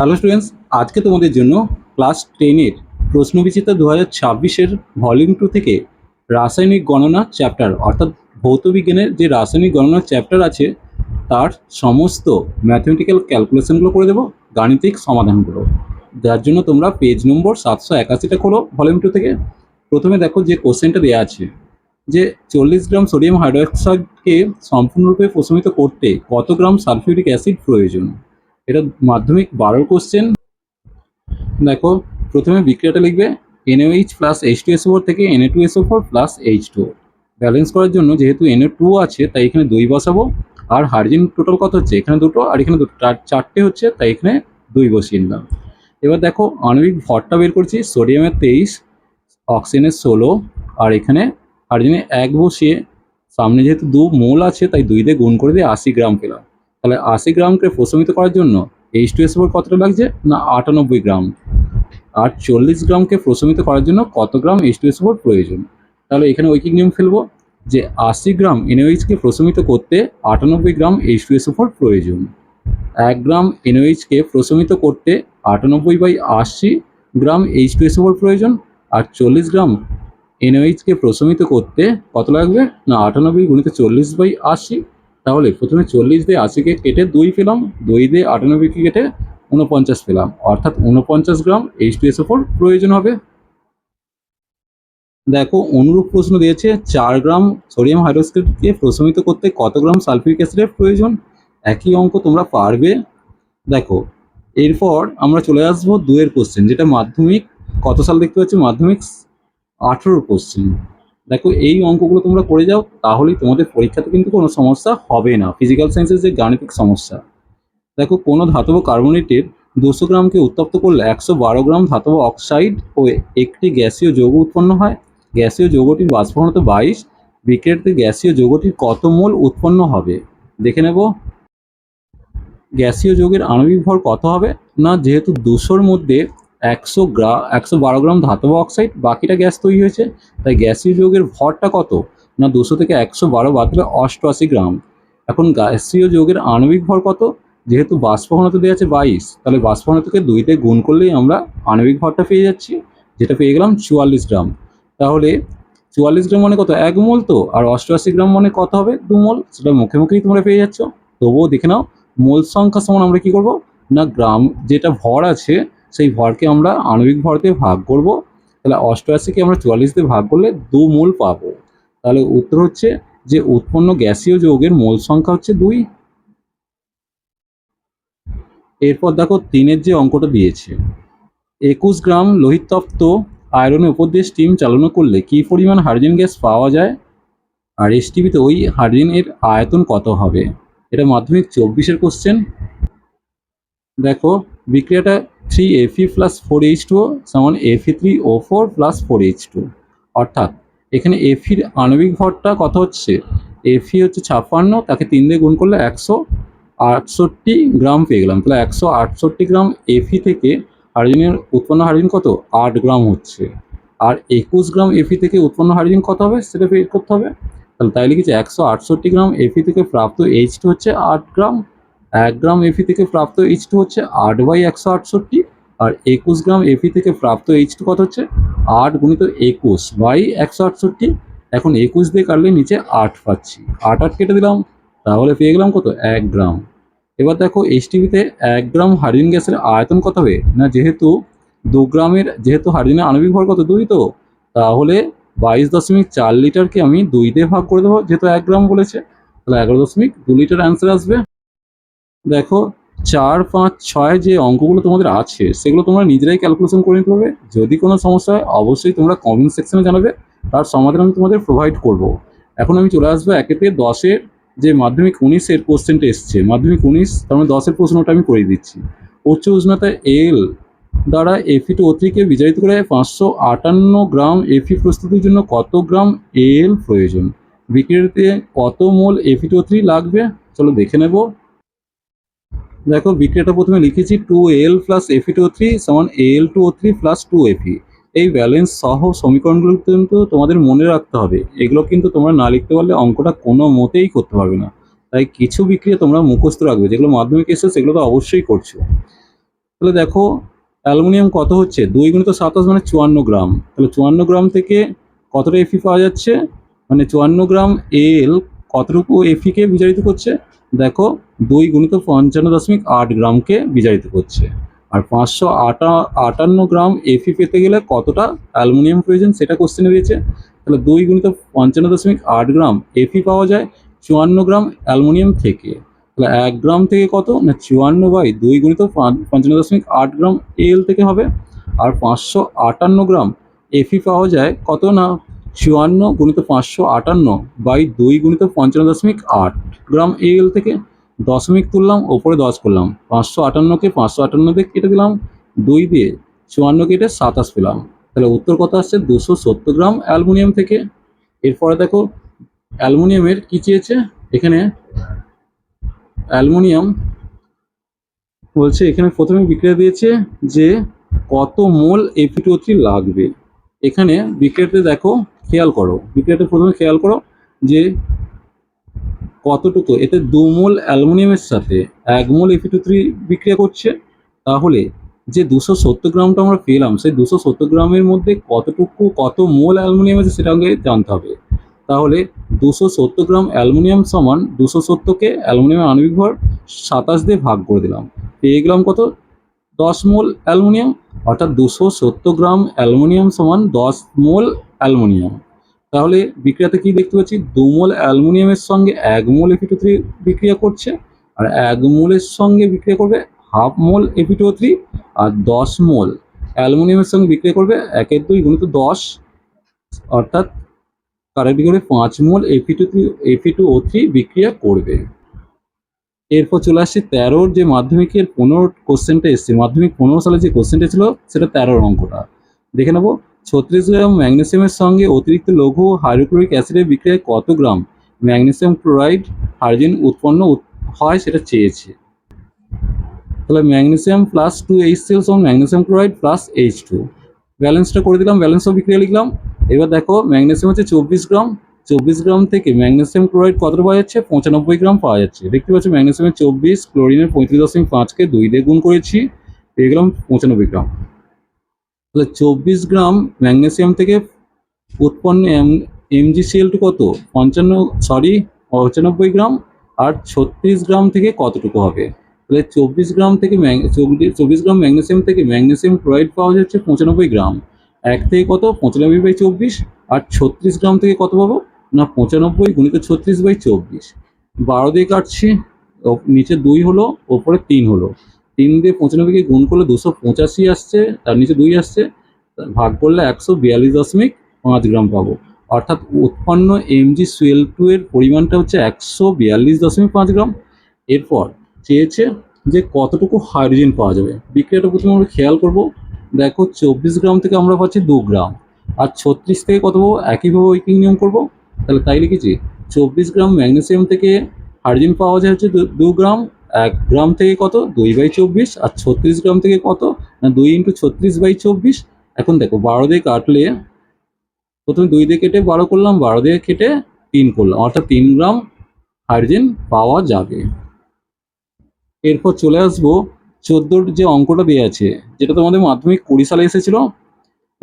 Hello students আজকে তোমাদের জন্য ক্লাস টেনের প্রশ্নবিচিতা দু হাজার ছাব্বিশের ভলিউম টু থেকে রাসায়নিক গণনা চ্যাপ্টার অর্থাৎ ভৌতবিজ্ঞানের যে রাসায়নিক গণনা চ্যাপ্টার আছে, তার সমস্ত ম্যাথমেটিক্যাল ক্যালকুলেশনগুলো করে দেবো, গাণিতিক সমাধানগুলো যার জন্য তোমরা পেজ নম্বর সাতশো একাশিটা খোলো ভলিউম টু থেকে। প্রথমে দেখো যে কোশ্চেনটা দেওয়া আছে যে চল্লিশ গ্রাম সোডিয়াম হাইড্রোক্সাইডকে সম্পূর্ণরূপে প্রশমিত করতে কত গ্রাম সালফিউরিক অ্যাসিড প্রয়োজন? এটা মাধ্যমিক বারোর কোশ্চেন দেখো, প্রথমে বিক্রিয়াটা লিখবে NOH plus H two SO four থেকে NA two SO four plus H two balance করার জন্য যেহেতু এনএ টু আছে, তাই এখানে দুই বসাবো। আর হার্জিন টোটাল কত হচ্ছে? এখানে দুটো, আর এখানে দুটো। চারটে হচ্ছে, তাই এখানে দুই বসিয়ে নিলাম। এবার দেখো, আণবিক ভরটা বের করছি, সোডিয়ামের তেইশ, অক্সিজেনের ষোলো, আর এখানে হার্জিনে এক বসিয়ে, সামনে যেহেতু দু মোল আছে, তাই দুই দিয়ে গুণ করে দিয়ে আশি গ্রাম পেলাম। তাহলে আশি গ্রামকে প্রশমিত করার জন্য এইচ টু এস কতটা লাগছে? না, আটানব্বই গ্রাম। আর চল্লিশ গ্রামকে প্রশমিত করার জন্য কত গ্রাম এইচ টু এস প্রয়োজন? তাহলে এখানে ঐকিক নিয়ম ফেলব, যে আশি গ্রাম এনওএইচকে প্রশমিত করতে আটানব্বই গ্রাম এইচ টু এস প্রয়োজন। এক গ্রাম এনওএইচকে প্রশমিত করতে আটানব্বই বাই আশি গ্রাম এইচ টু এস প্রয়োজন। আর চল্লিশ গ্রাম এনওএইচকে প্রশমিত করতে কত লাগবে? না, আটানব্বই গুণিত চল্লিশ বাই আশি। তাহলে প্রথমে চল্লিশ দিয়ে আশিকে কেটে দুই পেলাম, দুই দিয়ে আটানব্বইকে কেটে উনপঞ্চাশ পেলাম। অর্থাৎ উনপঞ্চাশ গ্রাম এইচ টু এসও প্রয়োজন হবে। দেখো, অনুরূপ প্রশ্ন দিয়েছে, চার গ্রাম সোডিয়াম হাইড্রোক্সাইডকে প্রশমিত করতে কত গ্রাম সালফিউরিক অ্যাসিডের প্রয়োজন? একই অঙ্ক তোমরা পারবে। দেখো, এরপর আমরা চলে আসব দুয়ের কোশ্চেন যেটা মাধ্যমিক, কত সাল দেখতে পাচ্ছি? মাধ্যমিক আঠেরোর কোশ্চেন দেখো, এই অঙ্কগুলো তোমরা করে যাও, তাহলেই তোমাদের পরীক্ষাতে কিন্তু কোনো সমস্যা হবে না। ফিজিক্যাল সায়েন্সের যে গাণিতিক সমস্যা, দেখো, কোনো ধাতব কার্বনেটের দুশো গ্রামকে উত্তপ্ত করলে একশো বারো গ্রাম ধাতব অক্সাইড ও একটি গ্যাসীয় যৌগ উৎপন্ন হয়। গ্যাসীয় যৌগটির বাষ্পঘনত্ব বাইশ বিক্রিয়াতে গ্যাসীয় যৌগটির কত মোল উৎপন্ন হবে? দেখে নেব। গ্যাসীয় যৌগের আণবিক ভর কত হবে? না, যেহেতু দুশোর মধ্যে একশো গ্রা একশো বারো গ্রাম ধাতব অক্সাইড বাকিটা গ্যাস তৈরি হয়েছে। তাই গ্যাসীয় যৌগের ভরটা কত? না দুশো থেকে একশো বারো বাদ দিলে অষ্টআশি গ্রাম। এখন গ্যাসীয় যৌগের আণবিক ভর কত? যেহেতু বাষ্পঘনত্ব দেওয়া আছে বাইশ, তাহলে বাষ্পঘনত্বকে দুইতে গুণ করলেই আমরা আণবিক ভরটা পেয়ে যাচ্ছি, যেটা পেয়ে গেলাম চুয়াল্লিশ গ্রাম। তাহলে চুয়াল্লিশ গ্রাম মানে কত? এক মোল তো। আর অষ্টআশি গ্রাম মানে কত হবে? দু মোল। সেটা মুখে মুখেই তোমরা পেয়ে যাচ্ছ। তবুও দেখে নাও, মোল সংখ্যা সমান আমরা কি করব? না গ্রাম, যেটা ভর আছে সেই ভরকে আমরা আণবিক ভর দিয়ে ভাগ করব। তাহলে অষ্টআশিকে আমরা চুয়াল্লিশ দিয়ে ভাগ করলে দু মোল পাবো। তাহলে উত্তর হচ্ছে যে উৎপন্ন গ্যাসীয় যৌগের মোল সংখ্যা হচ্ছে দুই। এরপর দেখো তিনের যে অঙ্কটা দিয়েছে, একুশ গ্রাম লোহিতপ্ত আয়রনের উপর দিয়ে স্টিম চালনা করলে কী পরিমাণ হাইড্রোজেন গ্যাস পাওয়া যায়? আর এসটিভিতে ওই হাইড্রোজেনের আয়তন কত হবে? এটা মাধ্যমিক চব্বিশের কোশ্চেন দেখো বিক্রিয়াটা three F e plus four H two সমান FE three O four plus four H two অর্থাৎ, এখানে এফির আণবিক ভরটা কত হচ্ছে? এফি হচ্ছে ছাপ্পান্ন, তাকে তিন দিয়ে গুণ করলে একশো আটষট্টি গ্রাম পেয়ে গেলাম। তাহলে একশো আটষট্টি গ্রাম এফি থেকে হাইড্রোজেনের উৎপন্ন হাইড্রোজেন কত? আট গ্রাম হচ্ছে। আর একুশ গ্রাম এফি থেকে উৎপন্ন হাইড্রোজেন কত হবে? সেটা বের করতে হবে। তাহলে তাই লিখেছি একশো আটষট্টি গ্রাম এফি থেকে প্রাপ্ত এইচ টু হচ্ছে আট গ্রাম। এক গ্রাম এফি থেকে প্রাপ্ত এইচ টু হচ্ছে আট বাই একশো আটষট্টি আর একুশ গ্রাম এফি থেকে প্রাপ্ত এইচ টু কত হচ্ছে? আট গুণিত একুশ বাই একশো আটষট্টি। এখন একুশ দিয়ে কাটলে নিচে আট পাচ্ছি। আট আট কেটে দিলাম, তাহলে পেয়ে গেলাম কত? এক গ্রাম। এবার দেখো এইচটিভিতে এক গ্রাম হাইড্রোজেন গ্যাসের আয়তন কত হবে? না, যেহেতু দু গ্রামের, যেহেতু হাইড্রোজেনের আণবিক ভর কত? দুই তো। তাহলে বাইশ দশমিক চার লিটারকে আমি দুই দিয়ে ভাগ করে দেবো, যেহেতু এক গ্রাম বলেছে, তাহলে এগারো দশমিক দু লিটার অ্যান্সার আসবে। দেখো, চার, পাঁচ, ছয় যে অঙ্কগুলো তোমাদের আছে, সেগুলো তোমরা নিজেরাই ক্যালকুলেশন করে নিতে পারবে যদি কোনো সমস্যা হয়, অবশ্যই তোমরা কমেন্ট সেকশনে জানাবে, তার সমাধান আমি তোমাদের প্রোভাইড করব। এখন আমি চলে আসব একেতে দশের যে মাধ্যমিক উনিশের কোশ্চেনটা এসছে। মাধ্যমিক উনিশ, তার মানে দশের প্রশ্নটা আমি করে দিচ্ছি। উচ্চ উষ্ণতা এল দ্বারা এফি টু কে বিজারিত করে পাঁচশো আটান্ন গ্রাম এফি প্রস্তুতির জন্য কত গ্রাম এল প্রয়োজন? বিক্রিয়াতে কত মোল এফি টু থ্রি লাগবে? চলো দেখে নেব। দেখো বিক্রিয়াটা প্রথমে লিখেছি two L plus FE two three সমান L two O three plus two FE এই ব্যালেন্স সহ সমীকরণগুলো কিন্তু তোমাদের মনে রাখতে হবে। এগুলো কিন্তু তোমরা না লিখতে পারলে অঙ্কটা কোনো মতেই করতে পারবে না। তাই কিছু বিক্রিয়া তোমরা মুখস্থ রাখবে। যেগুলো মাধ্যমিক এসে সেগুলো তো অবশ্যই করছ। তাহলে দেখো, অ্যালুমিনিয়াম কত হচ্ছে? দুই গুণিত সাতাশ মানে চুয়ান্ন গ্রাম। তাহলে চুয়ান্ন গ্রাম থেকে কতটা এফি পাওয়া যাচ্ছে মানে চুয়ান্ন গ্রাম এল কতটুকু এফিকে বিচারিত করছে? দেখো, দুই গুণিত পঞ্চান্ন দশমিক আট গ্রামকে বিজারিত করছে। আর পাঁচশো আটা, আটান্ন গ্রাম এফি পেতে গেলে কতটা অ্যালুমিনিয়াম প্রয়োজন সেটা কোশ্চেনে দিয়েছে। তাহলে দুই গুণিত পঞ্চান্ন দশমিক আট গ্রাম এফি পাওয়া যায় চুয়ান্ন গ্রাম অ্যালুমিনিয়াম থেকে। তাহলে এক গ্রাম থেকে কত? না, চুয়ান্ন বাই দুই গুণিত পঞ্চান্ন দশমিক আট গ্রাম এল থেকে হবে। আর পাঁচশো আটান্ন গ্রাম এফি পাওয়া যায় কত? না চুয়ান্ন গুণিত পাঁচশো আটান্ন বাই দুই গুণিত পঞ্চান্ন দশমিক আট গ্রাম এল থেকে দশমিক তুললাম, ওপরে দশ করলাম। পাঁচশো আটান্নকে পাঁচশো আটান্ন দিয়ে কেটে দিলাম, দুই দিয়ে চুয়ান্ন কেটে সাতাশ পেলাম। তাহলে উত্তর কত আসছে? দুশো সত্তর গ্রাম অ্যালুমিনিয়াম থেকে। এরপরে দেখো, অ্যালুমিনিয়ামের কি চেয়েছে? এখানে অ্যালুমিনিয়াম বলছে, এখানে প্রথমে বিক্রিয়া দিয়েছে যে কত মোল টু লাগবে। এখানে বিক্রিয়াতে দেখো খেয়াল করো বিক্রিয়াতে প্রথমে খেয়াল করো যে কতটুকু, এতে দু মোল অ্যালুমিনিয়ামের সাথে এক মোল এপি টু থ্রি বিক্রিয়া করছে। তাহলে যে দুশো সত্তর গ্রামটা আমরা পেলাম, সেই দুশো সত্তর গ্রামের মধ্যে কতটুকু, কত মোল অ্যালুমিনিয়াম আছে সেটা আমাকে জানতে হবে। তাহলে দুশো সত্তর গ্রাম অ্যালুমিনিয়াম সমান দুশো সত্তরকে অ্যালুমিনিয়ামের আণবিক ভর সাতাশ দিয়ে ভাগ করে দিলাম। পেয়ে গেলাম কত? দশ মোল অ্যালুমিনিয়াম, অর্থাৎ দুশো সত্তর গ্রাম অ্যালুমিনিয়াম সমান দশ মোল অ্যালুমিনিয়াম। তাহলে বিক্রিয়াতে কি দেখতে পাচ্ছি? দু মোল অ্যালুমিনিয়ামের সঙ্গে এক মোল এপিটু থ্রি বিক্রিয়া করছে, আর এক মোলের সঙ্গে বিক্রিয়া করবে half mole AP two three আর দশ মোল অ্যালুমিনিয়ামের সঙ্গে বিক্রিয়া করবে একের দুই গুণিত দশ, অর্থাৎ কারেক্ট করে পাঁচ mole AP two AP two O three বিক্রিয়া করবে। এরপর চলে আসছে তেরোর যে মাধ্যমিকের পনেরো কোশ্চেনটা এসছে। মাধ্যমিক পনেরো সালে যে কোশ্চেনটা ছিল, সেটা তেরোর অঙ্কটা। দেখে নেব। ছত্রিশ গ্রাম ম্যাগনেসিয়ামের সঙ্গে অতিরিক্ত লঘু হাইড্রোক্লোরিক অ্যাসিডের বিক্রিয়ায় কত গ্রাম ম্যাগনেসিয়াম ক্লোরাইড হাইড্রোজেন উৎপন্ন হয় সেটা চেয়েছে? তাহলে magnesium plus two H CL সমান magnesium chloride plus H two ব্যালেন্সটা করে দিলাম ব্যালেন্স অফ বিক্রিয়া লিখলাম। এবার দেখো, ম্যাগনেসিয়াম হচ্ছে চব্বিশ গ্রাম। চব্বিশ গ্রাম থেকে ম্যাগনেসিয়াম ক্লোরাইড কত পাওয়া যাচ্ছে? পঁচানব্বই গ্রাম পাওয়া যাচ্ছে। দেখতে পাচ্ছি, ম্যাগনেসিয়ামের চব্বিশ, ক্লোরিনের পঁয়ত্রিশ দশমিক পাঁচকে দুই দিয়ে গুণ করেছি। পেয়ে গেলাম পঁচানব্বই গ্রাম। তাহলে চব্বিশ গ্রাম ম্যাগনেসিয়াম থেকে উৎপন্ন এম এমজিসিএল টু কত? পঞ্চান্ন সরি পঁচানব্বই গ্রাম। আর ছত্রিশ গ্রাম থেকে কতটুকু হবে? তাহলে চব্বিশ গ্রাম থেকে চব্বিশ- গ্রাম ম্যাগনেসিয়াম থেকে ম্যাগনেসিয়াম ক্লোরাইড পাওয়া যাচ্ছে পঁচানব্বই গ্রাম। এক থেকে কত? পঁচানব্বই বাই চব্বিশ। আর ছত্রিশ গ্রাম থেকে কত পাবো? না, পঁচানব্বই গুণিত ছত্রিশ বাই চব্বিশ। বারো দিয়ে কাটছি নিচে দুই হলো, ওপরে তিন হলো। তিন দিয়ে পঁচানব্বইকে গুণ করলে দুশো পঁচাশি আসছে, তার নিচে দুই আসছে ভাগ করলে একশো বিয়াল্লিশ দশমিক পাঁচ গ্রাম পাবো। অর্থাৎ উৎপন্ন এমজি সুয়েল টু এর পরিমাণটা হচ্ছে একশো বিয়াল্লিশ দশমিক পাঁচ গ্রাম। এরপর চেয়েছে যে কতটুকু হাইড্রোজেন পাওয়া যাবে। বিক্রিয়াটা প্রথমে আমরা খেয়াল করব, দেখো চব্বিশ গ্রাম থেকে আমরা পাচ্ছি দু গ্রাম। আর ছত্রিশ থেকে কত পাবো? একইভাবে ওইকিং নিয়ম করব। তাহলে তাই লিখেছি, চব্বিশ গ্রাম ম্যাগনেসিয়াম থেকে হাইড্রোজেন পাওয়া যায় হচ্ছে দু গ্রাম এক গ্রাম থেকে কত? দুই বাই চব্বিশ আর ছত্রিশ গ্রাম থেকে কত? না, দুই ইন্টু ছত্রিশ বাই চব্বিশ। এখন দেখো, বারো দিয়ে কাটলে প্রথমে দুই দিয়ে কেটে বারো করলাম, বারো দিয়ে কেটে তিন করলাম। অর্থাৎ তিন গ্রাম হাইড্রোজেন পাওয়া যাবে। এরপর চলে আসব চোদ্দোর যে অঙ্কটা দেওয়া আছে, যেটা তোমাদের মাধ্যমিক কুড়ি সালে এসেছিল।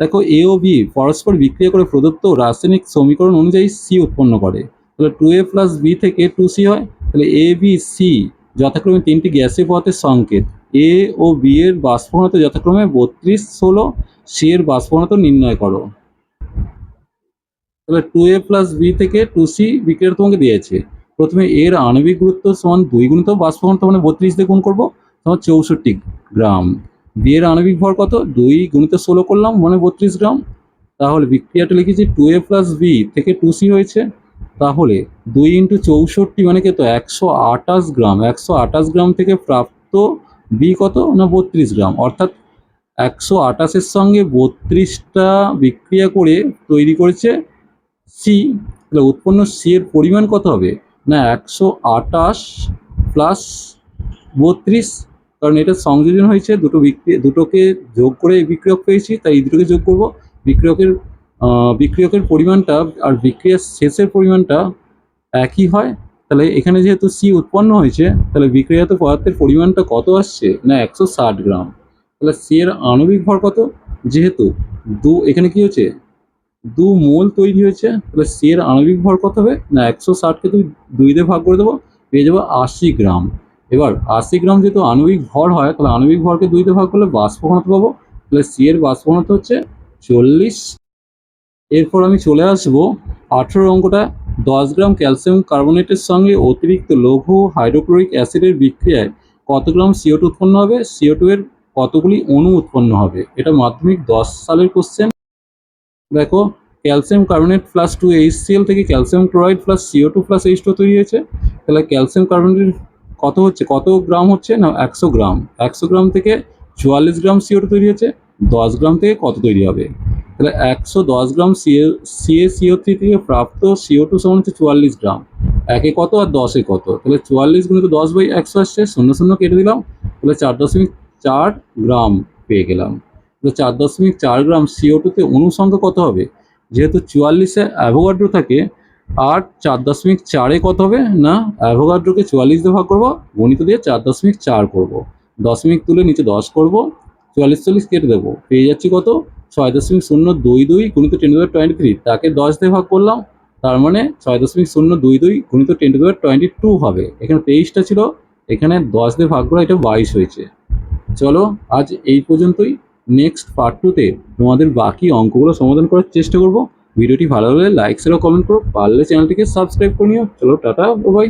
দেখো এ ও বি পরস্পর বিক্রিয়া করে প্রদত্ত রাসায়নিক সমীকরণ অনুযায়ী সি উৎপন্ন করে। তাহলে টু এ প্লাস বি থেকে টু সি হয়। তাহলে এ বি সি যথাক্রমে তিনটি গ্যাসীয় পদার্থের সংকেত। এ ও বি এর বাষ্পঘনত্ব যথাক্রমে বত্রিশ, ষোলো সি এর বাষ্পঘনত্ব নির্ণয় করো। তাহলে টু এ প্লাস বি থেকে টু সি বিক্রিয়া তোমাকে দিয়েছে। প্রথমে এর আণবিক গুরুত্ব সমান দুই গুণিত বাষ্পঘনত্ব মানে বত্রিশ দিয়ে গুণ করব তোমার চৌষট্টি গ্রাম। বি এর আণবিক ভর কত? দুই গুণিত ষোলো করলাম মানে বত্রিশ গ্রাম। তাহলে বিক্রিয়াটা লিখেছি টু এ প্লাস বি থেকে টু সি হয়েছে। তাহলে দুই ইন্টু চৌষট্টি মানে কত একশো আঠাশ গ্রাম, একশো আঠাশ গ্রাম থেকে প্রাপ্ত বি কত না বত্রিশ গ্রাম? অর্থাৎ একশো আঠাশের সঙ্গে বত্রিশটা বিক্রিয়া করে তৈরি করেছে সি তাহলে উৎপন্ন সি এর পরিমাণ কত হবে? না, একশো আটাশ প্লাস বত্রিশ। কারণ এটা সংযোজন হয়েছে, দুটো বিক্রিয়া দুটোকে যোগ করে বিক্রিয়ক পেয়েছি, তাই এই দুটোকে যোগ করব। বিক্রিয়কের বিক্রিয়কের পরিমাণটা আর বিক্রিয়ার শেষের পরিমাণটা একই হয়? তাহলে এখানে যেহেতু সি উৎপন্ন হয়েছে, তাহলে বিক্রিয়াত পদার্থের পরিমাণটা কত আসছে? না, একশো ষাট গ্রাম। তাহলে সি এর আণবিক ভর কত? যেহেতু দু, এখানে কি হয়েছে? দু মোল তৈরি হয়েছে, তাহলে সি এর আণবিক ভর কত হবে? না, একশো ষাটকে তুই দুই দিয়ে ভাগ করে দেবো, পেয়ে যাব আশি গ্রাম। এবার আশি গ্রাম যেহেতু আণবিক ভর হয়, তাহলে আণবিক ভরকে দুই দিয়ে ভাগ করলে বাষ্প ঘনত্ব পাবো। তাহলে সি এর বাষ্প ঘনত্ব হচ্ছে চল্লিশ এরপর আমি চলে আসব আঠেরো অঙ্কটা দশ গ্রাম ক্যালসিয়াম কার্বনেটের সঙ্গে অতিরিক্ত লৌহ হাইড্রোক্লোরিক অ্যাসিডের বিক্রিয়ায় কত গ্রাম সিও টু উৎপন্ন হবে? সিও টু এর কতগুলি অণু উৎপন্ন হবে? এটা মাধ্যমিক দশ সালের কোশ্চেন দেখো, calcium carbonate plus two H CL থেকে calcium chloride plus CO two plus H two তৈরি হয়েছে। তাহলে ক্যালসিয়াম কার্বনেটের কত হচ্ছে? কত গ্রাম হচ্ছে? না, একশো গ্রাম। একশো গ্রাম থেকে চুয়াল্লিশ গ্রাম সিও টু তৈরি হচ্ছে দশ গ্রাম থেকে কত তৈরি হবে? তাহলে একশো দশ gram CA CA CO three থেকে প্রাপ্ত সিও টু সমান হচ্ছে চুয়াল্লিশ গ্রাম। একে কত আর দশে কত? তাহলে চুয়াল্লিশ গুণিত দশ বাই একশো আসছে, শূন্য শূন্য কেটে দিলাম। তাহলে চার দশমিক চার গ্রাম পেয়ে গেলাম। তাহলে চার দশমিক চার গ্রাম সিও টুতে অনুসংখ্যা কত হবে? যেহেতু চুয়াল্লিশে অ্যাভোগাড্রো থাকে, আর চার দশমিক চারে কত হবে? না, অ্যাভোগাড্রোকে চুয়াল্লিশ দিয়ে ভাগ করব, গণিত দিয়ে চার দশমিক চার করব। দশমিক তুলে নিচে দশ করব চুয়াল্লিশ চল্লিশ কেটে দেবো। পেয়ে যাচ্ছি কত? ছয় দশমিক শূন্য দুই দুই গুণিত টেন টু টোয়েন্টি থ্রি তাকে দশ দিয়ে ভাগ করলাম, তার মানে ছয় দশমিক শূন্য দুই দুই গুণিত টেন টু টোয়েন্টি টু হবে। এখানে তেইশটা ছিল, এখানে দশ দিয়ে ভাগ করা, এটা বাইশ হয়েছে। চলো, আজ এই পর্যন্তই। নেক্সট পার্ট টুতে তোমাদের বাকি অঙ্কগুলো সমাধান করার চেষ্টা করব। ভিডিওটি ভালো লাগলে লাইক শেয়ার কমেন্ট করো। পারলে চ্যানেলটিকে সাবস্ক্রাইব করে নিও। চলো, টাটা বাই